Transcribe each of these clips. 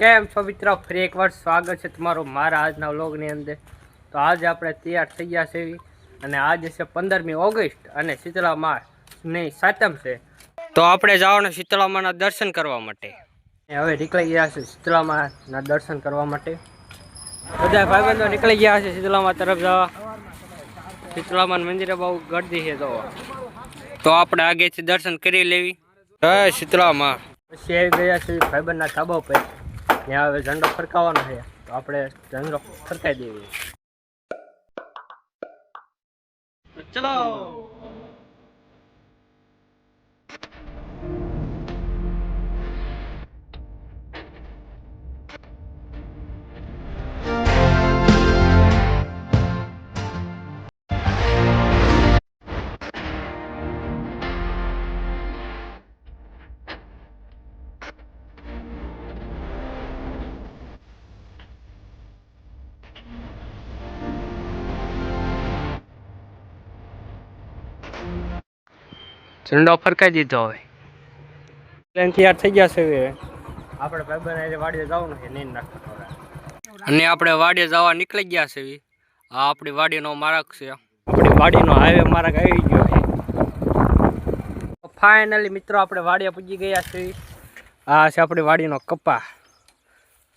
કેમ છો મિત્રો? ફરી એકવાર સ્વાગત છે તમારું મારા આજના વ્લોગની અંદર. તો આજે આપણે તૈયાર થઈ ગયા છે અને આજે છે પંદરમી ઓગસ્ટ અને શીતળા માની સાતમ છે. તો આપણે જવાનું શીતળામાના દર્શન કરવા માટે. હવે નીકળી ગયા છે શીતળામાના દર્શન કરવા માટે. બધા ભાઈબંધો નીકળી ગયા છે શીતળામા તરફ જવા. શીતળામાના મંદિરે બહુ ગરદી છે તો તો આપણે આગેથી દર્શન કરી લેવી. જય શીતળામાં પછી આવી ગયા છે ભાઈબંધના ધાબા પર ત્યાં હવે ઝંડો ફરકાવવાનો છે. તો આપણે ઝંડો ફરકાઈ દેવી. ચલો. ઝંડો ફરકાઈ દીધો હવે. પ્લેન તૈયાર થઈ ગયા છે હવે. આપણે ભાઈબંધ વાડીએ જવાનું છે નહીં નાખતા અને આપણે વાડીએ જવા નીકળી ગયા છે આ આપણી વાડીનો માર્ગ છે. આપણી વાડીનો હાઈવે માર્ગ આવી ગયો છે. ફાઇનલી મિત્રો આપણે વાડીએ પૂજી ગયા છે આ છે આપણી વાડીનો કપા.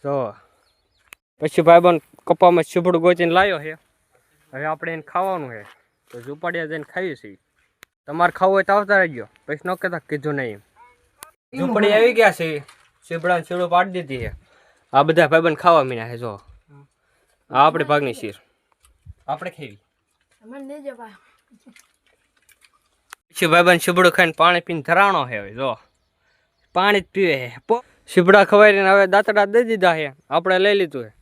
જો. પછી ભાઈબંધ કપામાં છીપડું ગોચીને લાવ્યો છે. હવે આપણે એને ખાવાનું છે. તો ઝુંપડીએ જઈને ખાઈએ છીએ. તમારે ખાવું હોય તો આવતા રહેજો. પછી ન કહેતા કીધું નહીં ઝૂંપડી આવી ગયા છે. સીબડા સીડું પાડી દીધી છે. આ બધા ભાઈબંધ ખાવા મીના છે જો. આ આપણે ભાગની શીર. આપણે ખાવી પછી ભાઈબંધ સીબડું ખાઈને પાણી પીને ધરાણો છે હવે જો. પાણી જ પીવે છે. સીબડા ખવાઈને હવે દાંતડા દઈ દીધા છે. આપણે લઈ લીધું છે.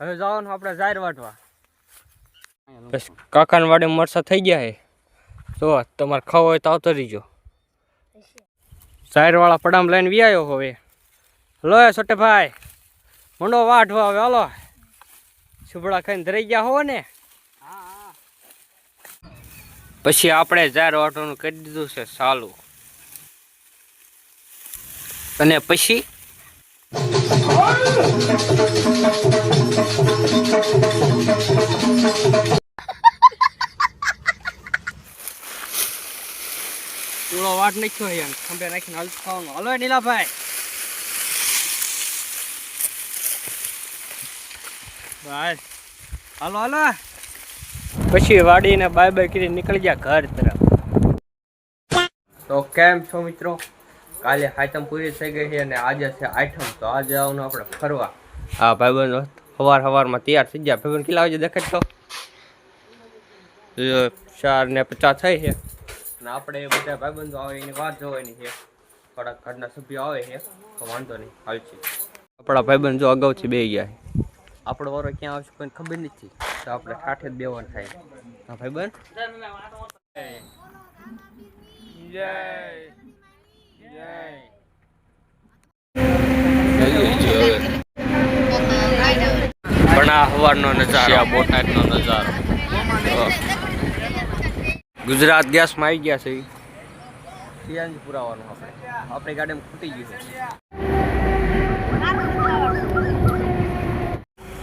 હવે જવાનું આપણે જાહેર વાટવા. બસ કાકાની વાડે મરસા થઈ ગયા છે. જો, તમારે ખાવ હોય તો આવતો રહીજો. સાઈડવાળા પડામ લઈને વી આવ્યો હવે. હલો છોટે ભાઈ મંડો વાઢવા હવે, હાલો. સુબડા ખાઈને ધરાઈ ગયા હો ને? પછી આપણે જાહેર વાટવાનું કરી દીધું છે સાલું. અને પછી? ચૂડો વાટ નાખ્યો છે ખંભે નાખીને હાલ ખાવાનું. પછી વાડીને બાય કરી નીકળી ગયા ઘર તરફ. તો કેમ છો મિત્રો? કાલે આઈટમ પૂરી થઈ ગઈ છે અને આજે છે આઈટમ તો આજે આવવાનું આપણે ફરવા. હા, ભાઈબંધો સવાર સવારમાં તૈયાર થઈ ગયા. ભાઈબંધ, કેટલા વાગે દેખાય તો ચાર ને પચાસ થઈ છે. અને આપણે બધા ભાઈબંધો આવે એની વાત જોવાની છે. થોડાક ઘરના સભ્યો આવે છે તો વાંધો નહીં હાલશે આપણા ભાઈબંધ જો અગાઉથી બે ગયા છે. આપણો વારો ક્યાં આવશે કોઈને ખબર નથી તો આપણે ઠાઠે જ બેવાનું થાય. હા ભાઈબંધ? જય જય. પણ આ સવારનો નજારો. આ બોટાદનો નજારો. ગુજરાત ગેસમાં આવી ગયા છે. સીએનજી પુરાવાનું આપણે. આપણી ગાડીમાં ખૂટી ગયું છે.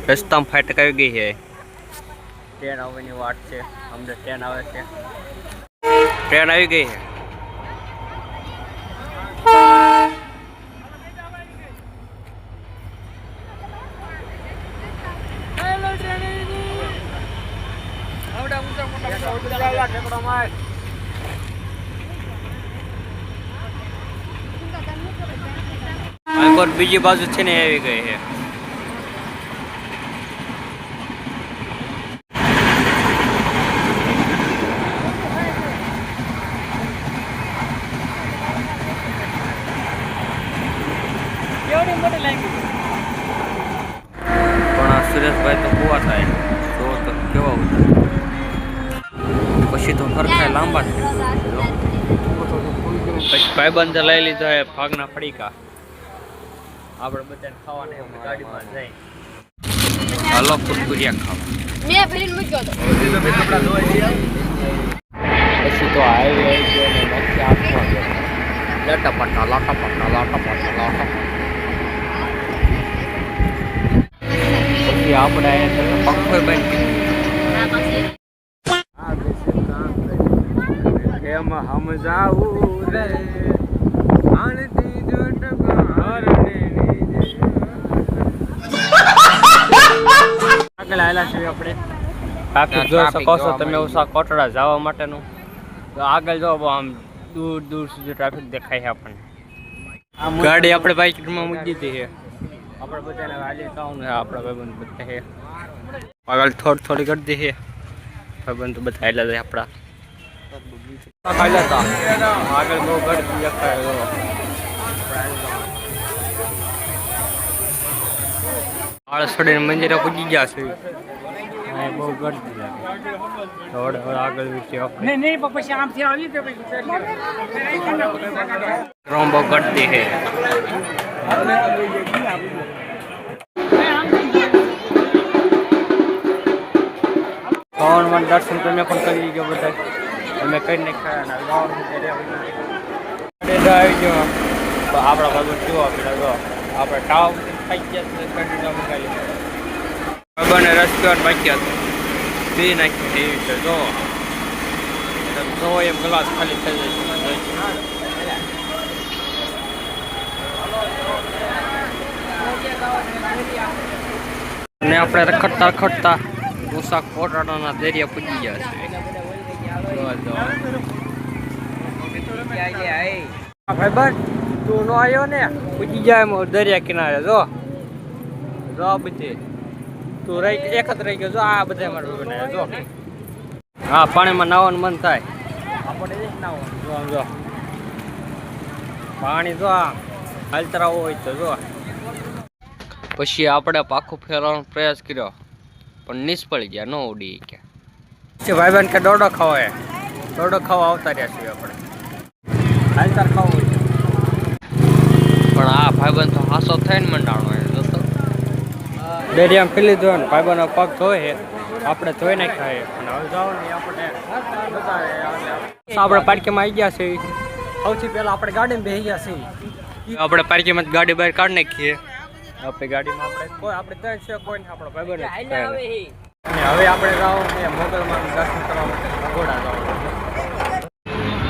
રસ્તામાં ફાટક આવી ગઈ છે. ટ્રેન આવવાની વાટ છે. અમને ટ્રેન આવે છે. ટ્રેન આવી ગઈ છે. એકવાર બીજી બાજુ છે ને આવી ગઈ છે. પણ આ સુરેશભાઈ તો કુવા થાય. જો તો કેવા ઉતરે પછી તો ફરખાય લાંબા થાય પછી ભાઈબંધ લઈ લીધો હે ભાગના ફડીકા. આપણે બધાને ખાવાના આપણે ગાડીમાં જાય. હાલો કુરકુરિયા ખાવા. મેં ભરીને મૂક્યો હતો. પછી તો હાઈવે ગયો ને નથી આસમાં ગયો લાટા પટ્ટા લાટા પટ્ટા લાટા પટ્ટા પછી આપણે પંખો બંધ કેમ સમજાવું રે. આગળ આવેલા છીએ આપણે. ટ્રાફિક જોઈ શકો છો તમે ઉષા કોટડા જવા માટેનું. તો આગળ જો આમ દૂર દૂર સુધી ટ્રાફિક દેખાય છે આપણને. ગાડી આપણે બાઇકમાં મૂકી દીધી છે. આપણે બધાને વાલી કાઉન છે આપણા ભાઈબંધ બધા છે. આગળ થોડી થોડી કરી દીધી છે. ભાઈબંધ બધા આવેલા છે આપણા. આગળ બહુ દેખાય આળસ છોડીને મંદિરે પૂજી ગયા છે. હા બહુ ગરદી લાગે. થોડે થોડે આગળ આપણે નહીં નહીં પછી આમથી આવી તો પછી રોમ બહુ ગરદી છે. ભગવાન દર્શન તમે પણ કરી લીધો બધા અમે કઈ નાખ્યા આવી ગયો. આપણા બાજુ કેવો આપેલા જો આપણે ટાવ ખાઈ ગયા છે કંટીના મુકાલી ભગવાને રસપ્યોર બાકી હતો પી નાખી એવી છે જો તમે જો એમ ગ્લાસ ખાલી થઈ જાય ને આપણે રખડતા રખડતા ઉષા કોટાડાના દરિયા પૂજી ગયા છે જો જો. ભાઈબંધ તું નો આવ્યો ને પૂજી જાય એમ દરિયા કિનારે જો જો આ બધી. તું રહી એક જ રહી ગયો. જો આ બધા મારે બનાવે જો. હા પાણીમાં નાવાનું મન થાય. જો આમ જો. પાણી જો આ હાલતરા હોય તો જો. પછી આપણે પાખું ફેરવાનો પ્રયાસ કર્યો. પણ નિષ્ફળ ગયા ન ઉડી ગયા. ભાઈબંધ કે દોડો ખાવો એ દોડો ખાવા આવતા રહ્યા છીએ આપણે. હાલતાર ખાવું પણ આ ભાઈબંધ તો હાસો થઈને મંડાણો ડેરિયામાં પી લીધો ને ભાઈબંધનો પગ ધોય છે. આપણે ધોઈ નાખ્યા છે. અને હવે જાઓ ને આપણે આપણે પાર્કીમાં આવી ગયા છે સૌથી પહેલા આપણે ગાડીમાં બેસી ગયા છીએ. આપણે પાર્કીમાં ગાડી બહાર કાઢી નાખીએ. આપણી ગાડીમાં આપણે કોઈ આપણે ત્યાં છે કોઈ નહીં આપણો ભાઈબંધ અને હવે આપણે જાઓ ને મોગલમાં દર્શન કરવા માટે ભગોડા જાઓ.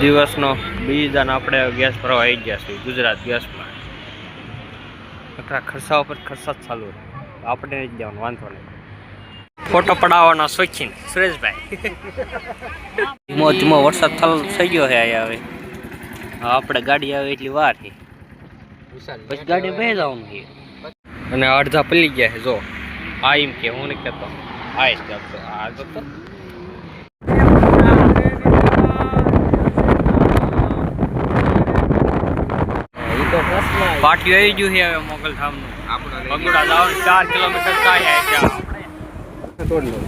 દિવસનો બીજાને આપણે ગેસ ભરવા આવી ગયા છીએ ગુજરાત ગેસમાં નકરા ખર્ચા ઉપર ખર્ચા જ ચાલુ રહે આપણે નહીં જવાનું વાંધો નહીં. ફોટો પડાવવાનો શોખીન સુરેશભાઈ. ધીમો ધીમો વરસાદ થઈ ગયો છે અહીંયા હવે. આપણે ગાડી આવે એટલી વાર છે. પછી ગાડી બે જવાનું છે. અને અડધા પલી ગયા છે જો. આ એમ કે હું નહીં કહેતો. આ જ કહેતો. આ જતો તો પાટિયું આવી ગયું છે હવે મોગલધામનું.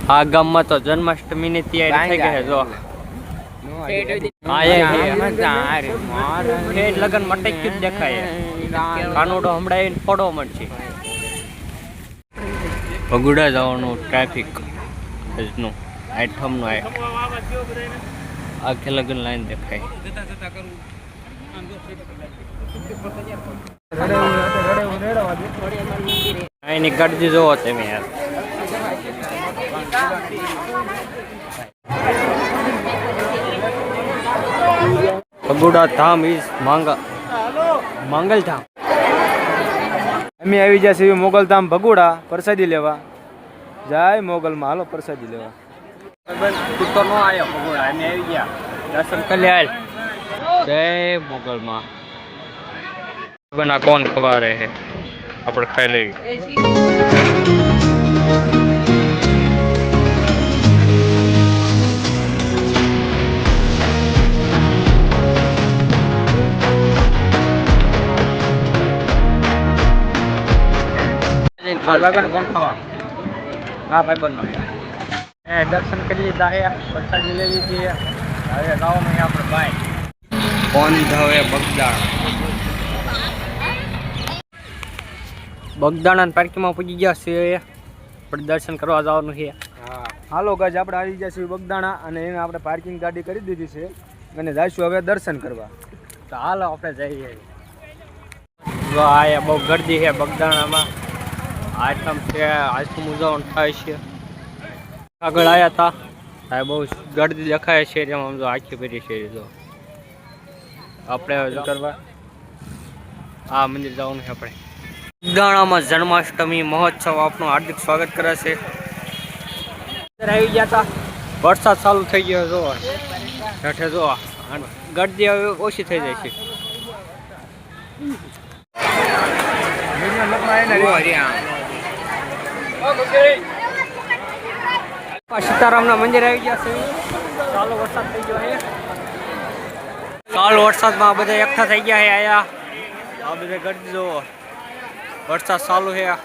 આ ગામમાં તો જન્માષ્ટમીની તૈયારી થઈ ગઈ છે, જો. લગન માટે જ દેખાય. કાનુડો હમણાં પડો મળશે. ભગુડા જવાનું ટ્રાફિક આજનું, આઠમનું આખે લગન લાઈન દેખાય. એની ગરદી જોવો તમે યાર. ભગુડા ધામ ઇઝ માંગલ માંગલ ધામ. અમે આવી ભગુડા પ્રસાદી લેવા. જય મોગલમાં હાલો પ્રસાદી લેવા. તું તો ન આવ્યો ભગુડા અમે આવી ગયા. દર્શન કરી જય મોગલમાં. બના કોણ ખબર હે આપણે ખાઈ લેવી ભાઈબંધ કોણ ખાવા હા ભાઈબંધનો એ દર્શન કરી લીધા છે પ્રસાદી લઈ લીધી છે હવે જવાનું છે આપણે ભાઈ કોણ ધવે બગદાણા પાર્કિંગમાં પૂજી ગયા છીએ આપણે દર્શન કરવા જવાનું છે. હાલો ગાજ આપણે આવી ગયા છીએ બગદાણા અને એને આપણે પાર્કિંગ ગાડી કરી દીધી છે અને જઈશું હવે દર્શન કરવા. તો હાલો આપણે જઈએ. જો આયા બહુ ગરદી છે બગદાણામાં. આઈટમ છે આઠમ ઉજવણ થાય છે. આગળ આવ્યા હતા આ બહુ ગરદી દેખાય છે જેમાં જો આખી ભરી છે જો. આપણે કરવા? આ મંદિર જવાનું છે આપણે. ઉદાણામાં જન્માષ્ટમી મહોત્સવ આપનું હાર્દિક સ્વાગત કરે છે. આવી ગયા હતા વરસાદ ચાલુ થઈ ગયો જો હેઠે જો અને હવે ઓછી થઈ જાય છે. સીતારામના મંદિર આવી ગયા છે. ચાલુ વરસાદ થઈ ગયો છે ચાલુ વરસાદમાં બધા એકઠા થઈ ગયા છે આયા. આ બધા ગળદી જુઓ વરસાદ ચાલુ છે. આ.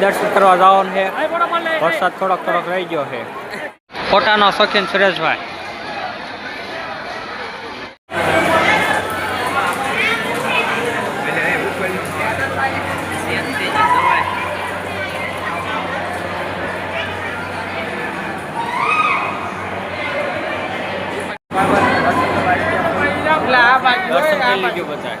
દર્શન કરવા જવાનું છે. વરસાદ થોડોક થોડોક રહી ગયો છે. ફોટાનો શોખીન સુરેશભાઈ. દર્શન કરી લીધું બધા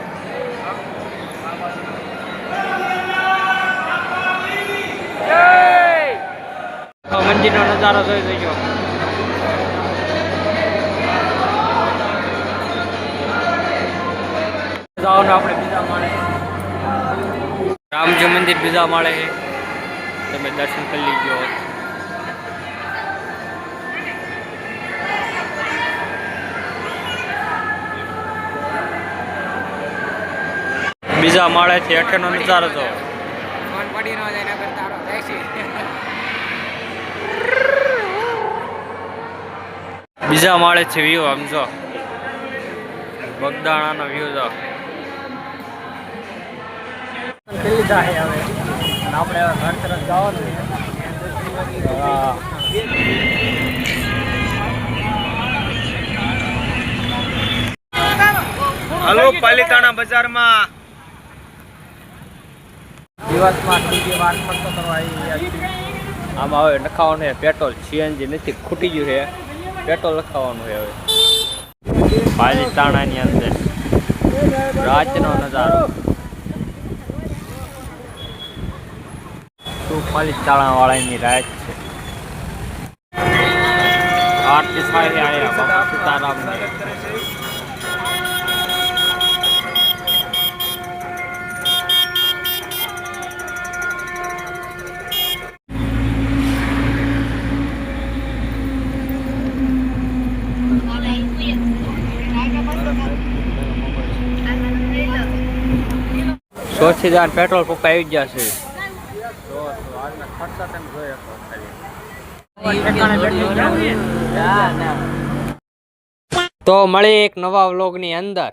મંદિરનો નજારો જોઈ લેજો. જાઓ આપણે બીજા માળે. રામજી મંદિર બીજા માળે છે. તમે દર્શન કરી લીજો. બીજા માળેથી હેઠેનો નજારો જો બીજા માળે છે વ્યૂ આમ જો બગદાણાનો વ્યૂ જો લીધા છે હવે આપણે ઘર તરફ જવાનું હલો પાલિતાણા બજારમાં. દિવસમાં હવે નખાવાનું છે. પેટ્રોલ સીએનજી નથી, ખૂટી ગયું છે. પેટ્રોલ લખાવાનું છે હવે. પાલિતાણાની અંદર. રાતનો નજારો. શું પાલિતાણા વાળાની રાત છે? આઠ થાય આવ્યા બાપા, સીતારામની. સોથી દાન પેટ્રોલ પંપ આવી ગયા છે. તો મળી એક નવા વ્લોગની અંદર.